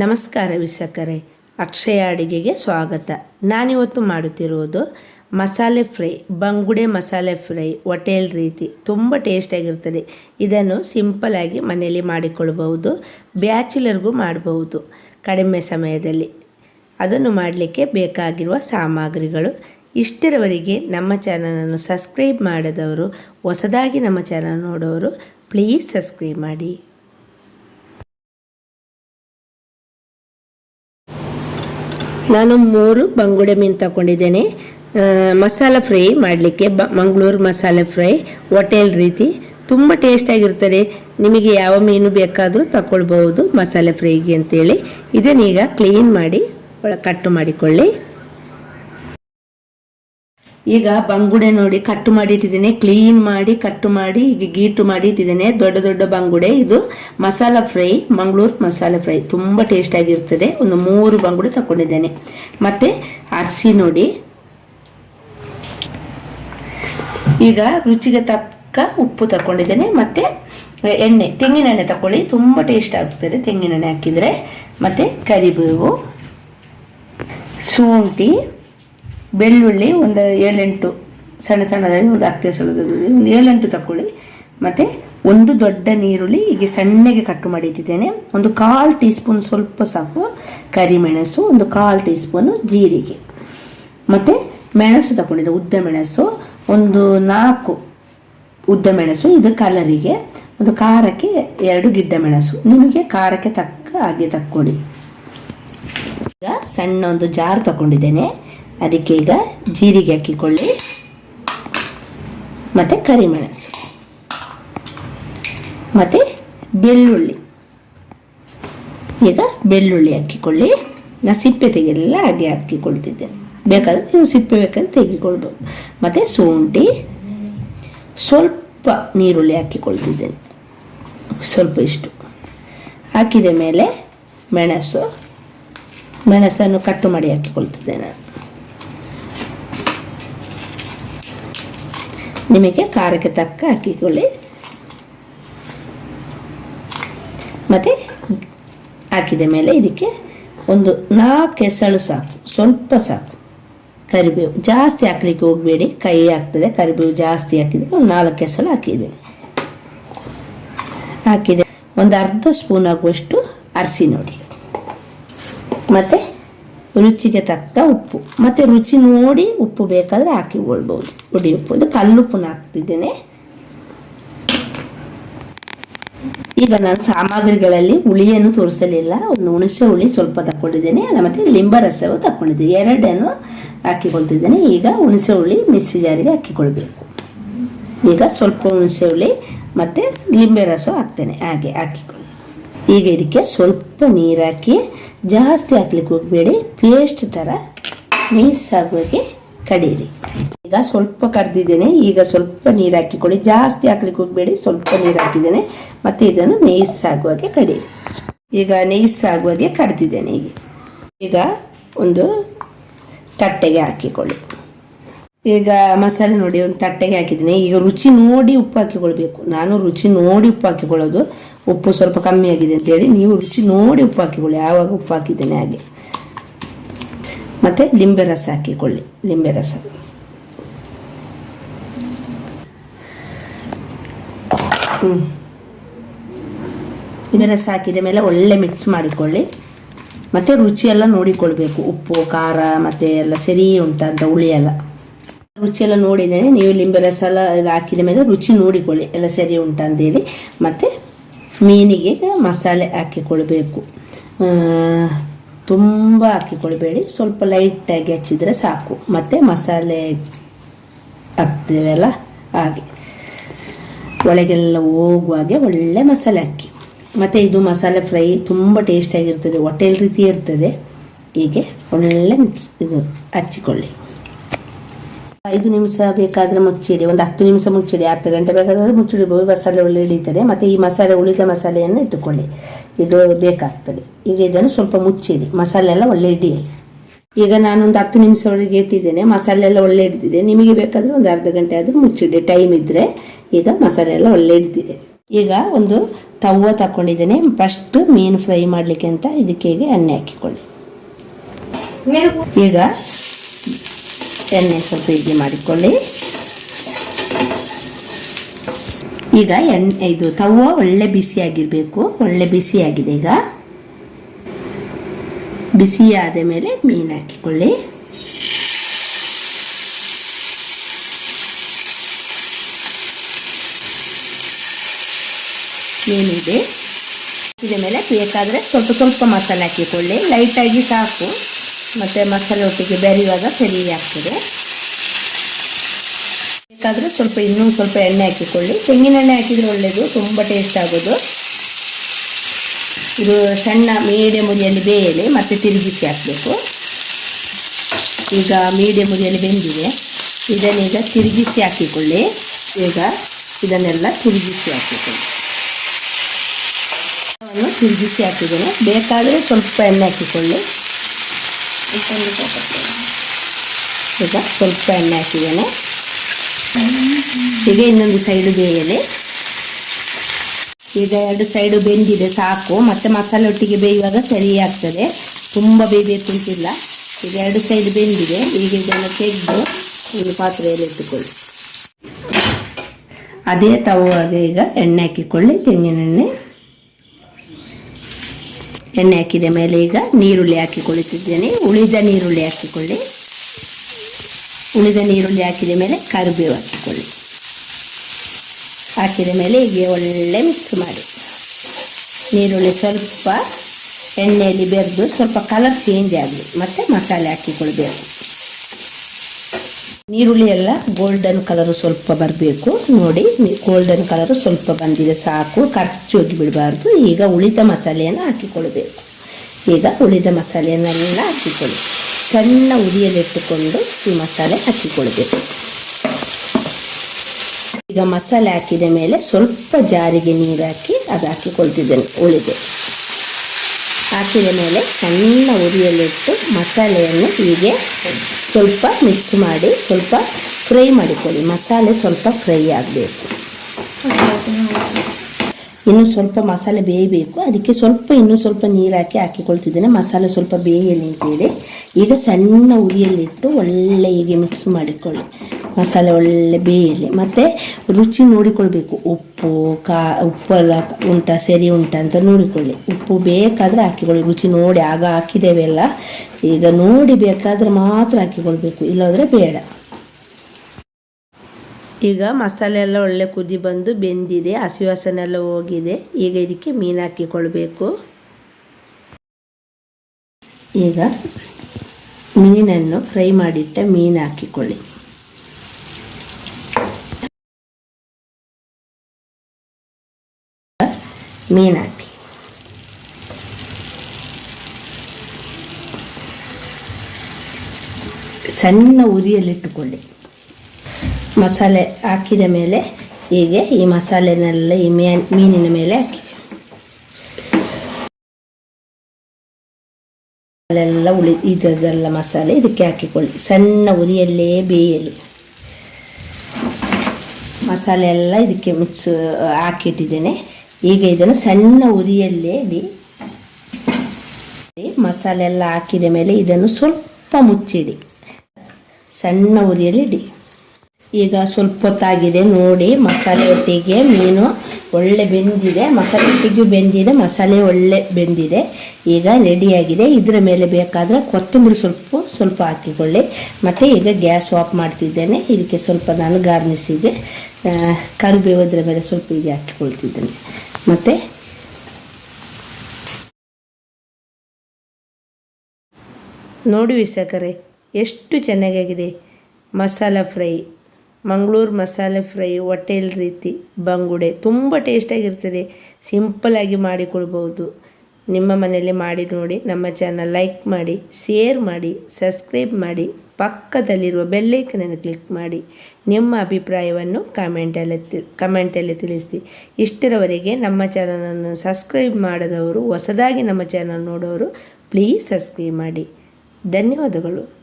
ನಮಸ್ಕಾರ ವೀಕ್ಷಕರೇ, ಅಕ್ಷಯ ಅಡುಗೆಗೆ ಸ್ವಾಗತ. ನಾನಿವತ್ತು ಮಾಡುತ್ತಿರುವುದು ಮಸಾಲೆ ಫ್ರೈ, ಬಂಗುಡೆ ಮಸಾಲೆ ಫ್ರೈ, ಹೋಟೆಲ್ ರೀತಿ. ತುಂಬ ಟೇಸ್ಟಾಗಿರ್ತದೆ ಇದನ್ನು ಸಿಂಪಲಾಗಿ ಮನೆಯಲ್ಲಿ ಮಾಡಿಕೊಳ್ಳಬಹುದು, ಬ್ಯಾಚುಲರ್ಗೂ ಮಾಡಬಹುದು. ಕಡಿಮೆ ಸಮಯದಲ್ಲಿ ಅದನ್ನು ಮಾಡಲಿಕ್ಕೆ ಬೇಕಾಗಿರುವ ಸಾಮಗ್ರಿಗಳು. ಇಷ್ಟರವರೆಗೆ ನಮ್ಮ ಚಾನಲನ್ನು ಸಬ್ಸ್ಕ್ರೈಬ್ ಮಾಡದವರು, ಹೊಸದಾಗಿ ನಮ್ಮ ಚಾನಲ್ ನೋಡೋರು ಪ್ಲೀಸ್ ಸಬ್ಸ್ಕ್ರೈಬ್ ಮಾಡಿ. ನಾನು ಮೂರು ಬಂಗುಡೆ ಮೀನು ತಗೊಂಡಿದ್ದೇನೆ. ಮಸಾಲ ಫ್ರೈ ಮಾಡಲಿಕ್ಕೆ ಬ, ಮಂಗಳೂರು ಮಸಾಲೆ ಫ್ರೈ, ಹೋಟೆಲ್ ರೀತಿ. ತುಂಬ ಟೇಸ್ಟಾಗಿರ್ತದೆ ನಿಮಗೆ ಯಾವ ಮೀನು ಬೇಕಾದರೂ ತಗೊಳ್ಬಹುದು ಮಸಾಲೆ ಫ್ರೈಗೆ ಅಂತೇಳಿ. ಇದನ್ನೀಗ ಕ್ಲೀನ್ ಮಾಡಿ ಕಟ್ಟು ಮಾಡಿಕೊಳ್ಳಿ. ಈಗ ಬಂಗುಡೆ ನೋಡಿ ಕಟ್ಟು ಮಾಡಿ ಇಟ್ಟಿದ್ದೀನಿ ಕ್ಲೀನ್ ಮಾಡಿ ಕಟ್ಟು ಮಾಡಿ, ಈಗ ಗೀಟು ಮಾಡಿ ಇಟ್ಟಿದ್ದೀನಿ ದೊಡ್ಡ ದೊಡ್ಡ ಬಂಗುಡೆ ಇದು. ಮಸಾಲ ಫ್ರೈ, ಮಂಗಳೂರು ಮಸಾಲೆ ಫ್ರೈ. ತುಂಬ ಟೇಸ್ಟ್ ಆಗಿರ್ತದೆ. ಒಂದು ಮೂರು ಬಂಗುಡೆ ತಗೊಂಡಿದ್ದೇನೆ ಮತ್ತೆ ಅರಸಿ ನೋಡಿ. ಈಗ ರುಚಿಗೆ ತಕ್ಕ ಉಪ್ಪು ತಕೊಂಡಿದ್ದೇನೆ ಮತ್ತೆ, ಎಣ್ಣೆ ತೆಂಗಿನೆಣ್ಣೆ ತಗೊಳ್ಳಿ ತುಂಬ ಟೇಸ್ಟ್ ಆಗ್ತದೆ ತೆಂಗಿನ ಎಣ್ಣೆ ಹಾಕಿದರೆ. ಮತ್ತೆ ಕರಿಬೇವು, ಶುಂಠಿ ಬೆಳ್ಳುಳ್ಳಿ ಒಂದು ಏಳೆಂಟು ಸಣ್ಣ ಸಣ್ಣದಾಗಿ ಒಂದು ಹತ್ತು ಸಣ್ಣದಾಗಿ ಒಂದು ಏಳೆಂಟು ತಗೊಳ್ಳಿ ಮತ್ತು ಒಂದು ದೊಡ್ಡ ನೀರುಳ್ಳಿ ಹೀಗೆ ಸಣ್ಣಗೆ ಕಟ್ಟು ಮಾಡಿ ಇಟ್ಟಿದ್ದೇನೆ. ಒಂದು ಕಾಲು ಟೀ ಸ್ಪೂನ್ ಸ್ವಲ್ಪ ಸಾಕು ಕರಿಮೆಣಸು, ಒಂದು ಕಾಲು ಟೀ ಸ್ಪೂನು ಜೀರಿಗೆ. ಮತ್ತು ಮೆಣಸು ತಗೊಂಡಿದ್ದೆ ಉದ್ದ ಮೆಣಸು. ಒಂದು ನಾಲ್ಕು ಉದ್ದ ಮೆಣಸು, ಇದು ಕಲರಿಗೆ. ಒಂದು ಖಾರಕ್ಕೆ ಎರಡು ಗಿಡ್ಡ ಮೆಣಸು. ನಿಮಗೆ ಖಾರಕ್ಕೆ ತಕ್ಕ ಹಾಗೆ ತಕ್ಕೊಳ್ಳಿ. ಈಗ ಸಣ್ಣ ಒಂದು ಜಾರ್ ತಗೊಂಡಿದ್ದೇನೆ ಅದಕ್ಕೆ ಈಗ ಜೀರಿಗೆ ಹಾಕಿಕೊಳ್ಳಿ. ಮತ್ತು ಕರಿಮೆಣಸು. ಮತ್ತು ಬೆಳ್ಳುಳ್ಳಿ. ಈಗ ಬೆಳ್ಳುಳ್ಳಿ ಹಾಕಿಕೊಳ್ಳಿ. ನಾ ಸಿಪ್ಪೆ ತೆಗೆಯಲಿಲ್ಲ ಹಾಗೆ ಹಾಕಿಕೊಳ್ತಿದ್ದೇನೆ. ಬೇಕಾದರೆ ನೀವು ಸಿಪ್ಪೆ ಬೇಕಾದ್ರೆ ತೆಗಿಕೊಳ್ಬೋದು ಮತ್ತು ಶುಂಠಿ, ಸ್ವಲ್ಪ ನೀರುಳ್ಳಿ ಹಾಕಿಕೊಳ್ತಿದ್ದೇನೆ. ಸ್ವಲ್ಪ ಇಷ್ಟು. ಹಾಕಿದ ಮೇಲೆ ಮೆಣಸು. ಮೆಣಸನ್ನು ಕಟ್ಟು ಮಾಡಿ ಹಾಕಿಕೊಳ್ತಿದ್ದೇನೆ ನಿಮಗೆ ಖಾರಕ್ಕೆ ತಕ್ಕ ಹಾಕಿಕೊಳ್ಳಿ ಮತ್ತು ಹಾಕಿದ ಮೇಲೆ ಇದಕ್ಕೆ ಒಂದು ನಾಲ್ಕು ಎಸಳು ಸಾಕು, ಸ್ವಲ್ಪ ಸಾಕು. ಕರಿಬೇವು ಜಾಸ್ತಿ ಹಾಕ್ಲಿಕ್ಕೆ ಹೋಗಬೇಡಿ, ಕೈ ಹಾಕ್ತದೆ ಕರಿಬೇವು ಜಾಸ್ತಿ ಹಾಕಿದರೆ ಒಂದು ನಾಲ್ಕು ಹೆಸಳು ಹಾಕಿದೆ ಹಾಕಿದೆ. ಒಂದು ಅರ್ಧ ಸ್ಪೂನ್ ಆಗುವಷ್ಟು ಅರಿಸಿ ನೋಡಿ. ಮತ್ತು ರುಚಿಗೆ ತಕ್ಕ ಉಪ್ಪು. ಮತ್ತು ರುಚಿ ನೋಡಿ ಉಪ್ಪು ಬೇಕಾದರೆ ಹಾಕಿಕೊಳ್ಬೋದು ಹುಡಿ ಉಪ್ಪು ಇದು ಕಲ್ಲುಪ್ಪನ್ನು ಹಾಕ್ತಿದ್ದೇನೆ. ಈಗ ನಾನು ಸಾಮಗ್ರಿಗಳಲ್ಲಿ ಹುಳಿಯನ್ನು ತೋರಿಸಲಿಲ್ಲ. ಒಂದು ಹುಣಸೆ ಹುಳಿ ಸ್ವಲ್ಪ ತಗೊಂಡಿದ್ದೇನೆ ಮತ್ತು ಲಿಂಬ ರಸವು ತಗೊಂಡಿದ್ದೇನೆ ಎರಡನ್ನು ಹಾಕಿಕೊಳ್ತಿದ್ದೇನೆ. ಈಗ ಹುಣಸೆ ಹುಳಿ ಮಿಕ್ಸಿ ಜಾರಿಗೆ ಹಾಕಿಕೊಳ್ಬೇಕು. ಈಗ ಸ್ವಲ್ಪ ಹುಣಸೆ ಹುಳಿ ಮತ್ತು ಲಿಂಬೆ ರಸ ಹಾಕ್ತೇನೆ. ಹಾಗೆ ಹಾಕಿಕೊಳ್ಳಿ. ಈಗ ಇದಕ್ಕೆ ಸ್ವಲ್ಪ ನೀರಾಕಿ ಜಾಸ್ತಿ ಹಾಕ್ಲಿಕ್ಕೆ ಹೋಗಬೇಡಿ ಪೇಸ್ಟ್ ಥರ ನೈಸ್ ಆಗುವಾಗೆ ಕಡೀರಿ. ಈಗ ಸ್ವಲ್ಪ ಕಡ್ದಿದ್ದೇನೆ ಈಗ ಸ್ವಲ್ಪ ನೀರು ಹಾಕಿಕೊಳ್ಳಿ. ಜಾಸ್ತಿ ಹಾಕ್ಲಿಕ್ಕೆ ಹೋಗಬೇಡಿ ಸ್ವಲ್ಪ ನೀರು ಹಾಕಿದ್ದೇನೆ. ಮತ್ತು ಇದನ್ನು ನೈಸ್ ಆಗುವಾಗೆ ಕಡೀರಿ. ಈಗ ನೈಸ್ ಆಗುವಾಗೆ ಕಡ್ದಿದ್ದೇನೆ ಈಗ. ಈಗ ಒಂದು ತಟ್ಟೆಗೆ ಹಾಕಿಕೊಳ್ಳಿ. ಈಗ ಮಸಾಲೆ ನೋಡಿ ಒಂದು ತಟ್ಟೆಗೆ ಹಾಕಿದ್ದೀನಿ. ಈಗ ರುಚಿ ನೋಡಿ ಉಪ್ಪು ಹಾಕಿಕೊಳ್ಬೇಕು. ನಾನು ರುಚಿ ನೋಡಿ ಉಪ್ಪು ಹಾಕಿಕೊಳ್ಳೋದು. ಉಪ್ಪು ಸ್ವಲ್ಪ ಕಮ್ಮಿ ಆಗಿದೆ ಅಂತೇಳಿ ನೀವು ರುಚಿ ನೋಡಿ ಉಪ್ಪು ಹಾಕಿಕೊಳ್ಳಿ. ಯಾವಾಗ ಉಪ್ಪು ಹಾಕಿದ್ದೇನೆ ಹಾಗೆ. ಮತ್ತು ಲಿಂಬೆ ರಸ ಹಾಕಿಕೊಳ್ಳಿ. ಲಿಂಬೆ ರಸ. ಹ್ಞೂ ಲಿಂಬೆ ರಸ ಹಾಕಿದ ಮೇಲೆ ಒಳ್ಳೆ ಮಿಕ್ಸ್ ಮಾಡಿಕೊಳ್ಳಿ. ಮತ್ತು ರುಚಿಯೆಲ್ಲ ನೋಡಿಕೊಳ್ಬೇಕು. ಉಪ್ಪು, ಖಾರ, ಮತ್ತು ಎಲ್ಲ ಸರಿ ಉಂಟಂತ ಅಂತ ಹುಳಿ ಎಲ್ಲ. ರುಚಿ ಎಲ್ಲ ನೋಡಿದ್ದೇನೆ. ನೀವು ಲಿಂಬೆ ರಸ ಎಲ್ಲ ಹಾಕಿದ ಮೇಲೆ ರುಚಿ ನೋಡಿಕೊಳ್ಳಿ. ಎಲ್ಲ ಸರಿ ಉಂಟು ಅಂತೇಳಿ. ಮತ್ತು ಮೀನಿಗೆ ಮಸಾಲೆ ಹಾಕಿಕೊಳ್ಬೇಕು. ತುಂಬ ಹಾಕಿಕೊಳ್ಬೇಡಿ. ಸ್ವಲ್ಪ ಲೈಟಾಗಿ ಹಚ್ಚಿದರೆ ಸಾಕು. ಮತ್ತು ಮಸಾಲೆ ಹಾಕ್ತೇವಲ್ಲ? ಹಾಗೆ. ಒಳಗೆಲ್ಲ ಹೋಗುವಾಗೆ ಒಳ್ಳೆ ಮಸಾಲೆ ಹಾಕಿ. ಮತ್ತು ಇದು ಮಸಾಲೆ ಫ್ರೈ ತುಂಬ ಟೇಸ್ಟಾಗಿರ್ತದೆ. ಹೋಟೆಲ್ ರೀತಿ ಇರ್ತದೆ. ಹೀಗೆ ಒಳ್ಳೆ ಇದು ಹಚ್ಚಿಕೊಳ್ಳಿ. ಐದು ನಿಮಿಷ ಬೇಕಾದರೆ ಮುಚ್ಚಿಡಿ, ಒಂದು ಹತ್ತು ನಿಮಿಷ ಮುಚ್ಚಿಡಿ, ಅರ್ಧ ಗಂಟೆ ಬೇಕಾದರೆ ಮುಚ್ಚಿಡಬಹುದು ಮಸಾಲೆ ಒಳ್ಳೆ ಹಿಡಿತದೆ. ಮತ್ತು ಈ ಮಸಾಲೆ, ಉಳಿದ ಮಸಾಲೆಯನ್ನು ಇಟ್ಟುಕೊಳ್ಳಿ. ಇದು ಬೇಕಾಗ್ತದೆ. ಈಗ ಇದನ್ನು ಸ್ವಲ್ಪ ಮುಚ್ಚಿಡಿ. ಮಸಾಲೆ ಎಲ್ಲ ಒಳ್ಳೆ ಹಿಡಿಯಲಿ. ಈಗ ನಾನೊಂದು ಹತ್ತು ನಿಮಿಷವರೆಗೆ ಇಟ್ಟಿದ್ದೇನೆ. ಮಸಾಲೆ ಎಲ್ಲ ಒಳ್ಳೆ ಹಿಡಿದಿದೆ. ನಿಮಗೆ ಬೇಕಾದರೆ ಒಂದು ಅರ್ಧ ಗಂಟೆ ಆದರೂ ಮುಚ್ಚಿಡಿ. ಟೈಮ್ ಇದ್ದರೆ ಈಗ ಮಸಾಲೆ ಎಲ್ಲ ಒಳ್ಳೆ ಹಿಡಿದಿದೆ. ಈಗ ಒಂದು ತವ್ವ ತಗೊಂಡಿದ್ದೇನೆ ಫಸ್ಟ್ ಮೀನು ಫ್ರೈ ಮಾಡಲಿಕ್ಕೆ ಅಂತ ಇದಕ್ಕೆ ಎಣ್ಣೆ ಹಾಕಿಕೊಳ್ಳಿ. ಈಗ ಎಣ್ಣೆ ಸ್ವಲ್ಪ ಹೀಗೆ ಮಾಡಿಕೊಳ್ಳಿ. ಈಗ ಎಣ್ಣೆ ಇದು ತವ್ವ ಒಳ್ಳೆ ಬಿಸಿಯಾಗಿರಬೇಕು, ಒಳ್ಳೆ ಬಿಸಿಯಾಗಿದೆ ಈಗ. ಬಿಸಿ ಆದ ಮೇಲೆ ಮೀನು ಹಾಕಿಕೊಳ್ಳಿ. ಮೀನಿದೆ. ಇದ ಮೇಲೆ ಬೇಕಾದರೆ ಸ್ವಲ್ಪ ಸ್ವಲ್ಪ ಮಸಾಲೆ ಹಾಕಿಕೊಳ್ಳಿ. ಲೈಟಾಗಿ ಸಾಕು. ಮತ್ತು ಮಸಾಲೆ ಒಟ್ಟಿಗೆ ಬೆರೆಯುವಾಗ ಸರಿ ಆಗ್ತದೆ. ಬೇಕಾದರೆ ಸ್ವಲ್ಪ ಇನ್ನೂ ಸ್ವಲ್ಪ ಎಣ್ಣೆ ಹಾಕಿಕೊಳ್ಳಿ. ತೆಂಗಿನ ಎಣ್ಣೆ ಹಾಕಿದರೆ ಒಳ್ಳೆಯದು ತುಂಬ ಟೇಸ್ಟ್ ಆಗೋದು. ಇದು ಸಣ್ಣ ಮೀಡಿಯಂ ಉರಿಯಲ್ಲಿ ಬೇಯಲಿ ಮತ್ತೆ ತಿರುಗಿಸಿ ಹಾಕಬೇಕು. ಈಗ ಮೀಡಿಯಂ ಉರಿಯಲ್ಲಿ ಬೆಂದಿದೆ. ಇದನ್ನೀಗ ತಿರುಗಿಸಿ ಹಾಕಿಕೊಳ್ಳಿ. ಈಗ ಇದನ್ನೆಲ್ಲ ತಿರುಗಿಸಿ ಹಾಕಿಕೊಳ್ಳಿ. ತಿರುಗಿಸಿ ಹಾಕಿದ್ದೇನೆ. ಬೇಕಾದರೆ ಸ್ವಲ್ಪ ಎಣ್ಣೆ ಹಾಕಿಕೊಳ್ಳಿ. ಈಗ ಸ್ವಲ್ಪ ಎಣ್ಣೆ ಹಾಕಿದ್ದೇನೆ. ಈಗ ಇನ್ನೊಂದು ಸೈಡು ಬೇಯಲಿ ಈಗ ಎರಡು ಸೈಡು ಬೆಂದಿದೆ ಸಾಕು. ಮತ್ತೆ ಮಸಾಲೆ ಒಟ್ಟಿಗೆ ಬೇಯುವಾಗ ಸರಿ ಆಗ್ತದೆ. ತುಂಬ ಬೇಯಬೇಕು ಅಂತಿಲ್ಲ. ಈಗ ಎರಡು ಸೈಡ್ ಬೆಂದಿದೆ. ಈಗ ಇದನ್ನು ತೆಗೆದು ಒಂದು ಪಾತ್ರೆಯಲ್ಲಿ ಇಟ್ಟುಕೊಳ್ಳಿ. ಅದೇ ತವಾಗ ಈಗ ಎಣ್ಣೆ ಹಾಕಿಕೊಳ್ಳಿ ತೆಂಗಿನೆಣ್ಣೆ ಎಣ್ಣೆ ಹಾಕಿದ ಮೇಲೆ ಈಗ ನೀರುಳ್ಳಿ ಹಾಕಿಕೊಳ್ಳುತ್ತಿದ್ದೇನೆ ಉಳಿದ ನೀರುಳ್ಳಿ ಹಾಕಿಕೊಳ್ಳಿ. ಉಳಿದ ನೀರುಳ್ಳಿ ಹಾಕಿದ ಮೇಲೆ ಕರಿಬೇವು ಹಾಕಿಕೊಳ್ಳಿ. ಹಾಕಿದ ಮೇಲೆ ಈಗ ಒಳ್ಳೆ ಮಿಕ್ಸ್ ಮಾಡಿ. ನೀರುಳ್ಳಿ ಸ್ವಲ್ಪ ಎಣ್ಣೆಯಲ್ಲಿ ಬೆರೆದು ಸ್ವಲ್ಪ ಕಲರ್ ಚೇಂಜ್ ಆಗಲಿ. ಮತ್ತು ಮಸಾಲೆ ಹಾಕಿಕೊಳ್ಬೇಕು ನೀರುಳ್ಳಿ ಎಲ್ಲ ಗೋಲ್ಡನ್ ಕಲರು ಸ್ವಲ್ಪ ಬರಬೇಕು. ನೋಡಿ ಗೋಲ್ಡನ್ ಕಲರು ಸ್ವಲ್ಪ ಬಂದಿದೆ ಸಾಕು. ಖರ್ಚು ಹೋಗಿ ಬಿಡಬಾರ್ದು. ಈಗ ಉಳಿದ ಮಸಾಲೆಯನ್ನು ಹಾಕಿಕೊಳ್ಬೇಕು ಈಗ ಉಳಿದ ಮಸಾಲೆಯನ್ನೆಲ್ಲ ಹಾಕಿಕೊಳ್ಳಿ. ಸಣ್ಣ ಉರಿಯಲ್ಲಿಟ್ಟುಕೊಂಡು ಈ ಮಸಾಲೆ ಹಾಕಿಕೊಳ್ಬೇಕು ಈಗ ಮಸಾಲೆ ಹಾಕಿದ ಮೇಲೆ ಸ್ವಲ್ಪ ಜಾರಿಗೆ ನೀರು ಹಾಕಿ ಅದು ಹಾಕಿಕೊಳ್ತಿದ್ದೇನೆ, ಉಳಿದೆ. ಹಾಕಿದ ಮೇಲೆ ಸಣ್ಣ ಉರಿಯಲ್ಲಿಟ್ಟು ಮಸಾಲೆಯನ್ನು ಹೀಗೆ ಸ್ವಲ್ಪ ಮಿಕ್ಸ್ ಮಾಡಿ, ಸ್ವಲ್ಪ ಫ್ರೈ ಮಾಡಿಕೊಳ್ಳಿ. ಮಸಾಲೆ ಸ್ವಲ್ಪ ಫ್ರೈ ಆಗಬೇಕು. ಇನ್ನು ಸ್ವಲ್ಪ ಮಸಾಲೆ ಬೇಯಬೇಕು. ಅದಕ್ಕೆ ಸ್ವಲ್ಪ ಇನ್ನೂ ಸ್ವಲ್ಪ ನೀರು ಹಾಕಿ ಹಾಕಿಕೊಳ್ತಿದ್ದೇನೆ. ಮಸಾಲೆ ಸ್ವಲ್ಪ ಬೇಯಲಿ ಅಂತೇಳಿ. ಈಗ ಸಣ್ಣ ಉರಿಯಲ್ಲಿಟ್ಟು ಒಳ್ಳೆ ಹೀಗೆ ಮಿಕ್ಸ್ ಮಾಡಿಕೊಳ್ಳಿ. ಮಸಾಲೆ ಒಳ್ಳೆ ಬೇಯಲಿ. ಮತ್ತು ರುಚಿ ನೋಡಿಕೊಳ್ಬೇಕು. ಉಪ್ಪು, ಕಾ ಉಪ್ಪೆಲ್ಲ ಉಂಟಾ, ಸರಿ ಉಂಟಾ ಅಂತ ನೋಡಿಕೊಳ್ಳಿ. ಉಪ್ಪು ಬೇಕಾದರೆ ಹಾಕಿಕೊಳ್ಳಿ. ರುಚಿ ನೋಡಿ ಆಗ ಹಾಕಿದ್ದೇವೆ ಅಲ್ಲ. ಈಗ ನೋಡಿ ಬೇಕಾದರೆ ಮಾತ್ರ ಹಾಕಿಕೊಳ್ಬೇಕು. ಇಲ್ಲಾಂದರೆ ಬೇಡ. ಈಗ ಮಸಾಲೆ ಎಲ್ಲ ಒಳ್ಳೆ ಕುದಿ ಬಂದು ಬೆಂದಿದೆ, ಹಸಿ ವಾಸನೆಲ್ಲ ಹೋಗಿದೆ. ಈಗ ಇದಕ್ಕೆ ಮೀನು ಹಾಕಿಕೊಳ್ಬೇಕು. ಈಗ ಮೀನನ್ನು ಫ್ರೈ ಮಾಡಿಟ್ಟ ಮೀನು ಹಾಕಿಕೊಳ್ಳಿ. ಮೀನು ಹಾಕಿ. ಸಣ್ಣ ಉರಿಯಲ್ಲಿಟ್ಟುಕೊಳ್ಳಿ. ಮಸಾಲೆ ಹಾಕಿದ ಮೇಲೆ ಹೀಗೆ ಈ ಮಸಾಲೆನೆಲ್ಲ ಈ ಮೀನ್, ಮೀನಿನ ಮೇಲೆ ಹಾಕಿ. ಉಳಿ ಇದೆಲ್ಲ ಮಸಾಲೆ ಇದಕ್ಕೆ ಹಾಕಿಕೊಳ್ಳಿ. ಸಣ್ಣ ಉರಿಯಲ್ಲೇ ಬೇಯಲಿ. ಮಸಾಲೆ ಎಲ್ಲ ಇದಕ್ಕೆ ಮಿಕ್ಸ್, ಹಾಕಿಟ್ಟಿದ್ದೇನೆ. ಈಗ ಇದನ್ನು ಸಣ್ಣ ಉರಿಯಲ್ಲೇ ಮಸಾಲೆ ಎಲ್ಲ ಹಾಕಿದ ಮೇಲೆ ಇದನ್ನು ಸ್ವಲ್ಪ ಮುಚ್ಚಿಡಿ. ಸಣ್ಣ ಉರಿಯಲ್ಲಿ ಇಡಿ. ಈಗ ಸ್ವಲ್ಪ ಹೊತ್ತಾಗಿದೆ, ನೋಡಿ ಮಸಾಲೆ ಒಟ್ಟಿಗೆ ಮೀನು ಒಳ್ಳೆ ಬೆಂದಿದೆ, ಮಸಾಲೆ ಒಟ್ಟಿಗೂ ಬೆಂದಿದೆ, ಮಸಾಲೆ ಒಳ್ಳೆ ಬೆಂದಿದೆ. ಈಗ ರೆಡಿಯಾಗಿದೆ. ಇದರ ಮೇಲೆ ಬೇಕಾದರೆ ಕೊತ್ತಂಬರಿ ಸ್ವಲ್ಪ ಸ್ವಲ್ಪ ಹಾಕಿಕೊಳ್ಳಿ. ಮತ್ತು ಈಗ ಗ್ಯಾಸ್ ಆಫ್ ಮಾಡ್ತಿದ್ದೇನೆ. ಇದಕ್ಕೆ ಸ್ವಲ್ಪ ನಾನು ಗಾರ್ನಿಸಿಗೆ ಕರಿಬೇವು ಅದರ ಮೇಲೆ ಸ್ವಲ್ಪ ಹೀಗೆ ಹಾಕಿಕೊಳ್ತಿದ್ದೇನೆ. ಮತ್ತು ನೋಡಿ ವಿಸಕರೆ ಎಷ್ಟು ಚೆನ್ನಾಗಾಗಿದೆ ಮಸಾಲ ಫ್ರೈ. ಮಂಗಳೂರು ಮಸಾಲೆ ಫ್ರೈ ಹೋಟೆಲ್ ರೀತಿ, ಬಂಗುಡೆ ತುಂಬ ಟೇಸ್ಟಾಗಿರ್ತದೆ ಸಿಂಪಲಾಗಿ ಮಾಡಿಕೊಳ್ಬೋದು ನಿಮ್ಮ ಮನೆಯಲ್ಲಿ ಮಾಡಿ ನೋಡಿ, ನಮ್ಮ ಚಾನಲ್ ಲೈಕ್ ಮಾಡಿ ಶೇರ್ ಮಾಡಿ ಸಬ್ಸ್ಕ್ರೈಬ್ ಮಾಡಿ, ಪಕ್ಕದಲ್ಲಿರುವ ಬೆಲ್ಲೈಕನನ್ನು ಕ್ಲಿಕ್ ಮಾಡಿ. ನಿಮ್ಮ ಅಭಿಪ್ರಾಯವನ್ನು ಕಮೆಂಟಲ್ಲಿ ಕಮೆಂಟಲ್ಲಿ ತಿಳಿಸಿ. ಇಷ್ಟರವರೆಗೆ ನಮ್ಮ ಚಾನಲನ್ನು ಸಬ್ಸ್ಕ್ರೈಬ್ ಮಾಡದವರು, ಹೊಸದಾಗಿ ನಮ್ಮ ಚಾನಲ್ ನೋಡೋರು ಪ್ಲೀಸ್ ಸಬ್ಸ್ಕ್ರೈಬ್ ಮಾಡಿ. ಧನ್ಯವಾದಗಳು.